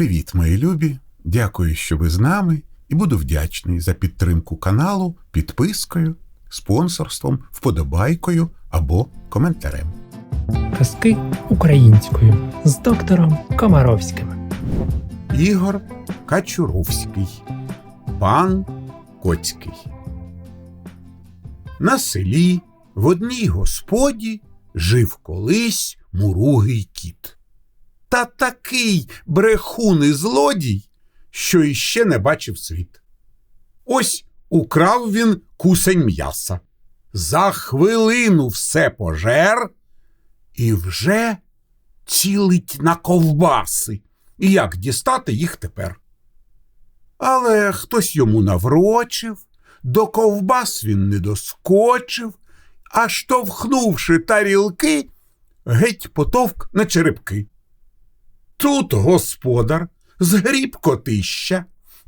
Привіт, мої любі! Дякую, що ви з нами, і буду вдячний за підтримку каналу підпискою, спонсорством, вподобайкою або коментарем. Казки українською з доктором Комаровським. Ігор Качуровський, пан Коцький. На селі в одній господі жив колись муругий кіт. Та такий брехун і злодій, що іще не бачив світ. Ось украв він кусень м'яса. За хвилину все пожер і вже цілить на ковбаси. І як дістати їх тепер? Але хтось йому наврочив, до ковбас він не доскочив, а штовхнувши тарілки, геть потовк на черепки. Тут господар згріб котища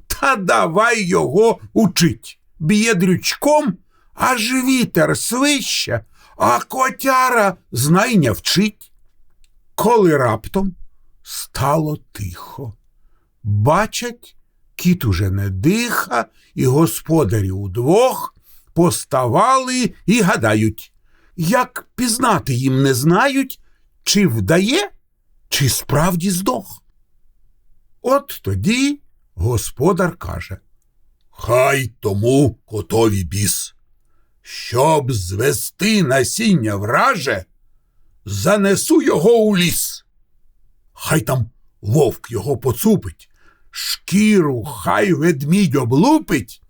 та давай його учить. Б'є дрючком, аж вітер свища, а котяра знайня вчить. Коли раптом стало тихо. Бачать, кіт уже не диха, і господарі удвох поставали і гадають, як пізнати їм не знають, чи вдає, чи справді здох. От тоді господар каже Хай тому котові біс, щоб звести насіння враже, занесу його у ліс. Хай там вовк його поцупить, шкіру хай ведмідь облупить,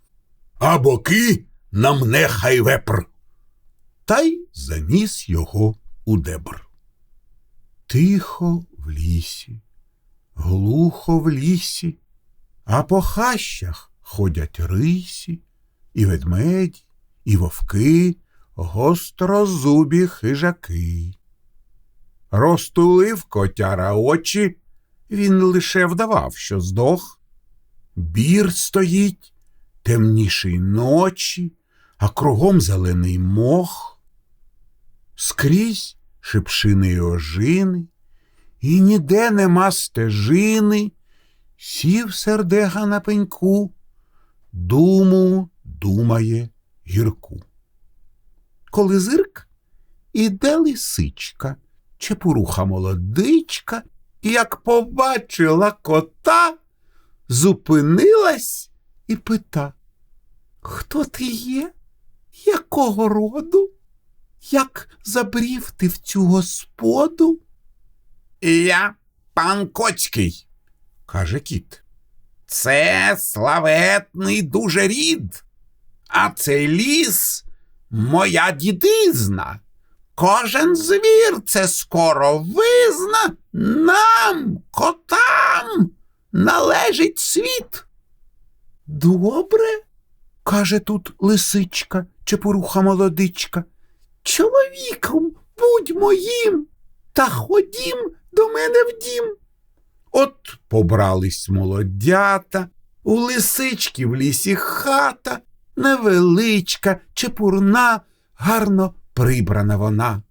а боки намне хай вепр. Та й заніс його у дебр. Тихо в лісі, глухо в лісі, а по хащах ходять рисі, і ведмеді, і вовки, гострозубі хижаки. Розтулив котяра очі, він лише вдавав, що здох. Бір стоїть, темніший ночі, а кругом зелений мох. Скрізь шипшини й ожини, і ніде нема стежини. Сів сердега на пеньку, думу думає гірку. Коли зирк, іде лисичка, чепуруха молодичка, і як побачила кота, зупинилась і пита Хто ти є? Якого роду? Як забрів ти в цю господу? Я пан Коцький, каже кіт. Це славетний дуже рід, а цей ліс моя дідизна. Кожен звір це скоро визна, нам, котам, належить світ. Добре, каже тут лисичка, чепуруха молодичка. Чоловіком будь моїм, та ходім до мене в дім. От побрались молодята, у лисички в лісі хата, невеличка, чепурна, гарно прибрана вона.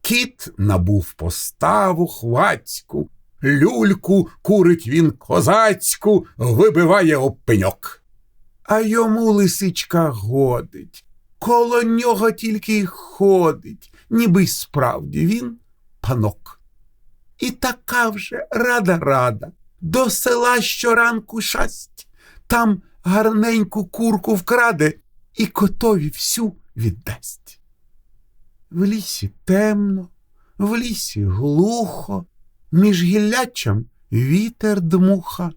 Кіт набув поставу хвацьку, люльку курить він козацьку, вибиває об пеньок. А йому лисичка годить, коло нього тільки й ходить, ніби й справді він панок. І така вже рада рада, до села щоранку шасть, там гарненьку курку вкраде і котові всю віддасть. В лісі темно, в лісі глухо, між гіллячем вітер дмуха,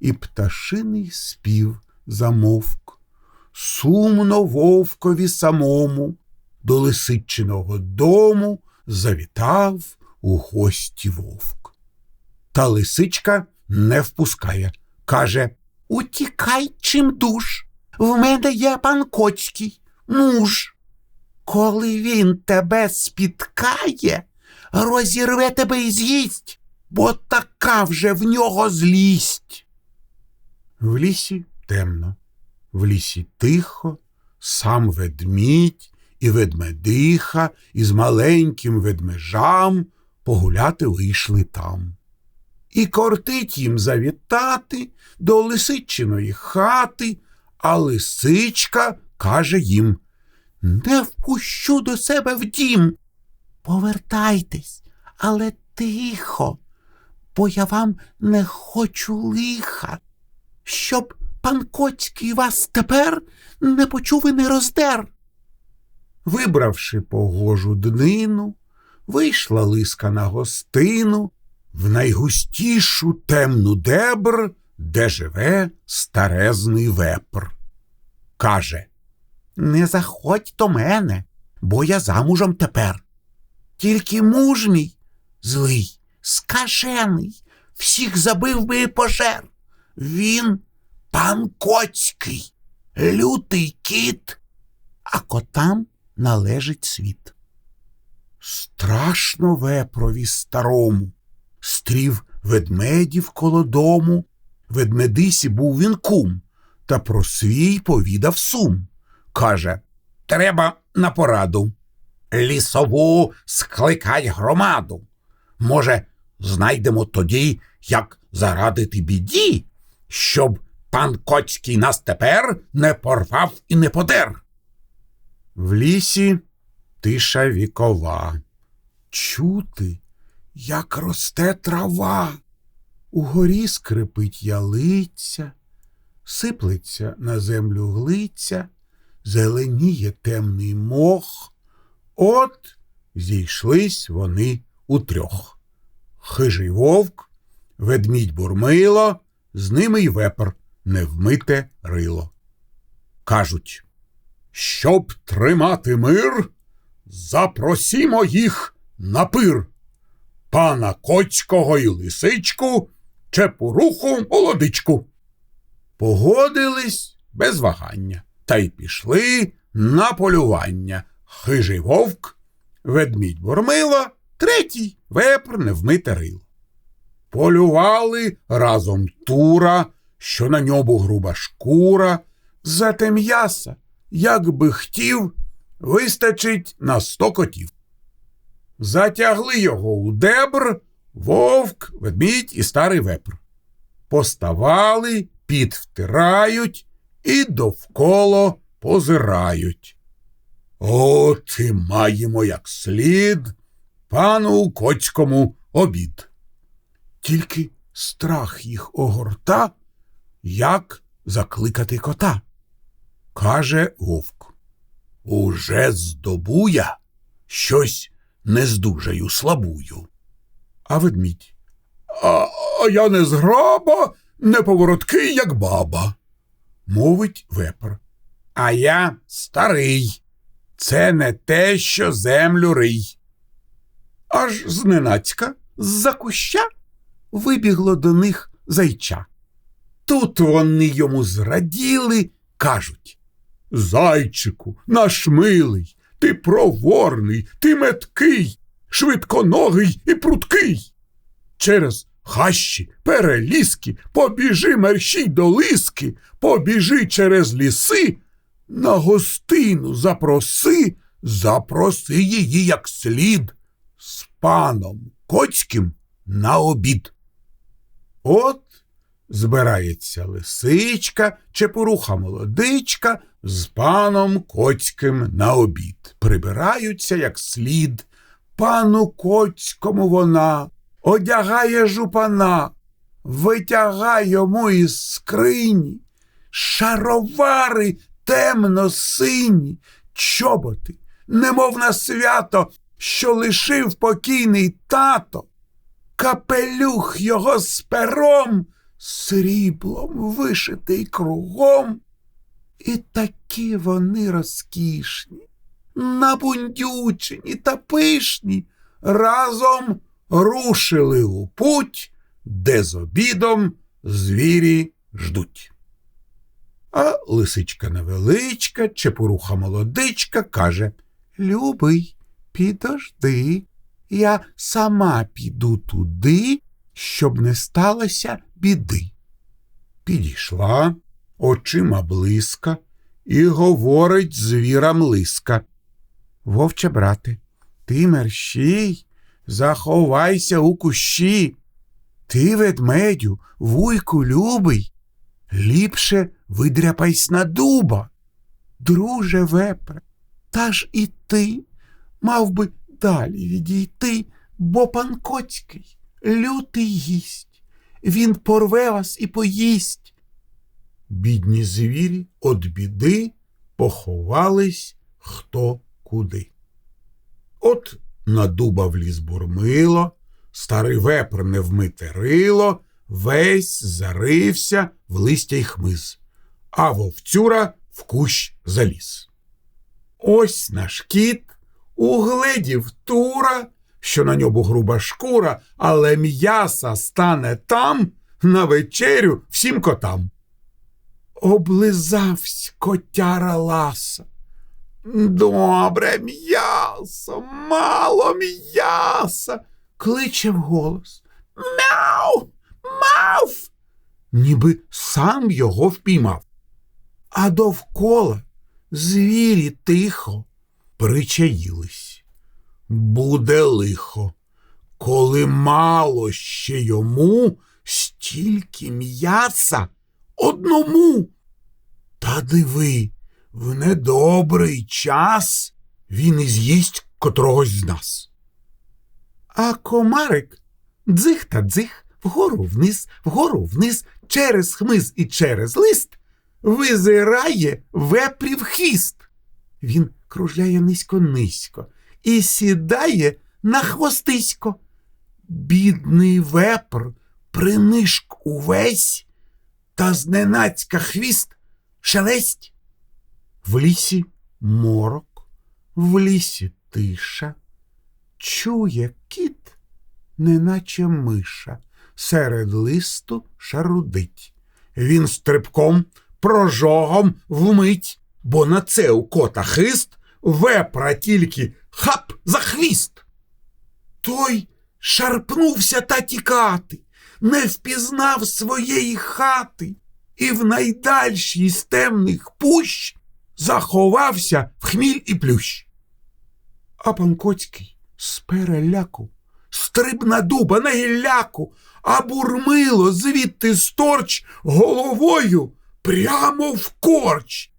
і пташиний спів замовк. Сумно вовкові самому до лисичиного дому завітав у гості вовк. Та лисичка не впускає, каже Утікай чим душ. В мене є пан Коцький, муж. Коли він тебе спіткає, розірве тебе і з'їсть, бо така вже в нього злість. В лісі темно, в лісі тихо, сам ведмідь і ведмедиха із маленьким ведмежам погуляти вийшли там. і кортить їм завітати до лисичиної хати, а лисичка каже їм Не впущу до себе в дім. Повертайтесь, але тихо, бо я вам не хочу лиха, щоб пан Коцький вас тепер не почув і не роздер. Вибравши погожу днину, вийшла лиска на гостину в найгустішу темну дебр, де живе старезний вепр. Каже Не заходь до мене, бо я замужем тепер. Тільки муж мій злий, скажений, всіх забив би і пожер. Він пан Коцький, лютий кіт, а котам належить світ. Страшно вепрові старому, стрів ведмедів коло дому, ведмедисі був він кум, та про свій повідав сум. Каже Треба на пораду. Лісову скликай громаду. Може, знайдемо тоді, як зарадити біді, щоб пан Коцький нас тепер не порвав і не подер. В лісі тиша вікова. Чути, як росте трава. Угорі скрипить ялиця, сиплеться на землю глиця, зеленіє темний мох. От зійшлись вони утрьох. Хижий вовк, ведмідь бурмило, з ними й вепр невмите рило. Кажуть, щоб тримати мир, запросімо їх на пир. Пана Коцького і лисичку, чепуруху молодичку. Погодились без вагання та й пішли на полювання. Хижий вовк, ведмідь бурмило, третій вепр невмите рило. Полювали разом тура, що на ньому груба шкура, зате м'яса, як би хотів, вистачить на сто котів. Затягли його у дебр вовк, ведмідь і старий вепр. Поставали, під втирають і довкола позирають. От і маємо як слід пану коцькому обід. Тільки страх їх огорта, як закликати кота. Каже вовк. Уже здобуя щось не здужаю слабую. А ведмідь. А, а я не зграба, не повороткий, як баба. Мовить вепр. А я старий. Це не те, що землю рий. Аж зненацька, з-за куща, вибігло до них зайча. Тут вони йому зраділи, кажуть Зайчику, наш милий, ти проворний, ти меткий, швидконогий і пруткий. Через хащі, переліски, побіжи мерщій до лиски, побіжи через ліси, на гостину запроси, запроси її як слід, з паном Коцьким на обід. От збирається лисичка, чепуруха молодичка з паном Коцьким на обід. Прибираються як слід. Пану Коцькому вона одягає жупана, витягає йому із скрині, шаровари темно-сині, чоботи, немов на свято, що лишив покійний тато, капелюх його з пером, сріблом вишитий кругом. І такі вони розкішні, набундючені та пишні, разом рушили у путь, де з обідом звірі ждуть. А лисичка невеличка, чепуруха молодичка каже Любий, підожди, я сама піду туди, щоб не сталося біди. Підійшла, очима блиска, і говорить звірам лиска. Вовче, брате, ти мерщій, заховайся у кущі. Ти, ведмедю, вуйку любий, ліпше видряпайсь на дуба. Друже вепре, та ж і ти мав би далі відійти, бо пан Коцький лютий гість, він порве вас і поїсть. Бідні звірі од біди поховались хто куди. От на дуба вліз бурмило, старий вепр не вмите рило, весь зарився в листя й хмиз, а вовцюра в кущ заліз. Ось наш кіт угледів тура, що на ньому груба шкура, але м'яса стане там на вечерю всім котам. Облизавсь котяра ласа. Добре м'ясо, мало м'яса, кличе вголос. Мяу, мав, ніби сам його впіймав. А довкола звірі тихо причаїлись. Буде лихо, коли мало ще йому стільки м'яса одному. Та диви, в недобрий час він і з'їсть котрогось з нас. А комарик дзих та дзих, вгору вниз, вгору вниз, через хмиз і через лист визирає вепрів хіст. Він кружляє низько-низько і сідає на хвостисько. Бідний вепр принишк увесь, та зненацька хвіст шелесть. В лісі морок, в лісі тиша, чує кіт, неначе миша, серед листу шарудить. Він стрибком, прожогом вмить, бо на це у кота хист вепра тільки хап за хвіст. Той шарпнувся та тікати, не впізнав своєї хати і в найдальшій з темних пущ заховався в хміль і плющ. А пан Коцький з переляку стриб на дуба на гілляку, а бурмило звідти сторч головою прямо в корч.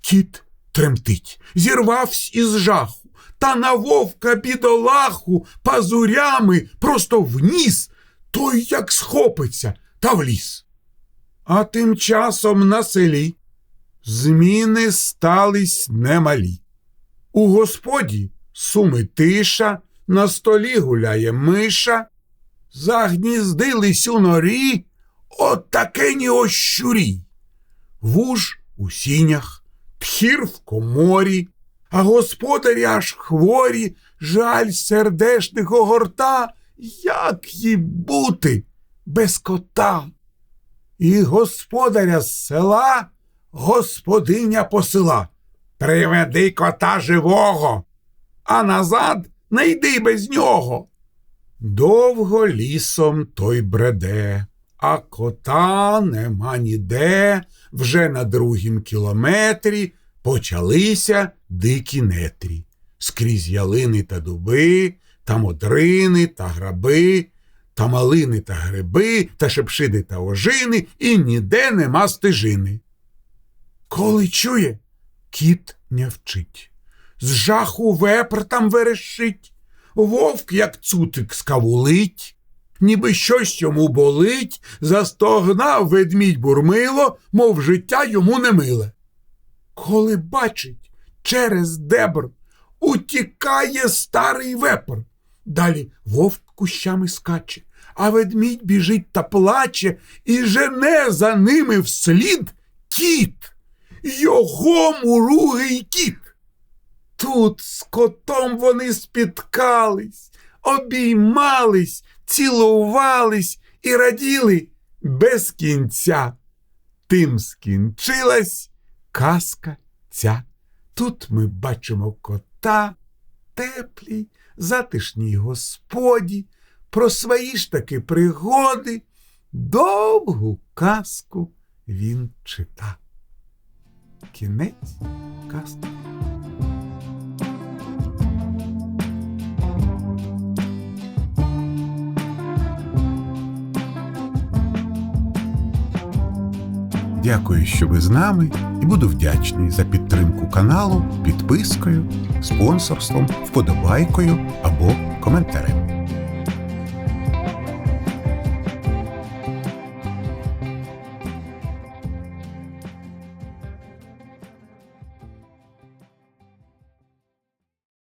Кіт тремтить, зірвавсь із жаху, та на вовка бідолаху пазурями просто вніс, той як схопиться та в ліс. А тим часом на селі зміни стались немалі. У господі суми тиша, на столі гуляє миша, загніздились у норі от такені ось. Вуж у сінях, тхір в коморі, а господарі аж хворі, жаль сердешних огорта, як їй бути без кота. І господаря з села господиня посила. Приведи кота живого, а назад не йди без нього. Довго лісом той бреде, а кота нема ніде. Вже на другім кілометрі почалися дикі нетрі. Скрізь ялини та дуби, та модрини та граби, та малини та гриби, та шепшиди та ожини, і ніде нема стежини. Коли чує, кіт не вчить. З жаху вепр там верещить, вовк, як цутик, скавулить, ніби щось йому болить, застогнав ведмідь бурмило, мов життя йому не миле. Коли бачить, через дебр утікає старий вепр. Далі вовк кущами скаче, а ведмідь біжить та плаче і жене за ними вслід кіт, його муругий кіт. Тут з котом вони спіткались, обіймались, цілувались і раділи без кінця. Тим скінчилась казка ця. Тут ми бачимо кота, теплій, затишній господі, про свої ж таки пригоди, довгу казку він читав. Кінець казки. Дякую, що ви з нами, і буду вдячний за підтримку каналу, підпискою спонсорством, вподобайкою або коментарем.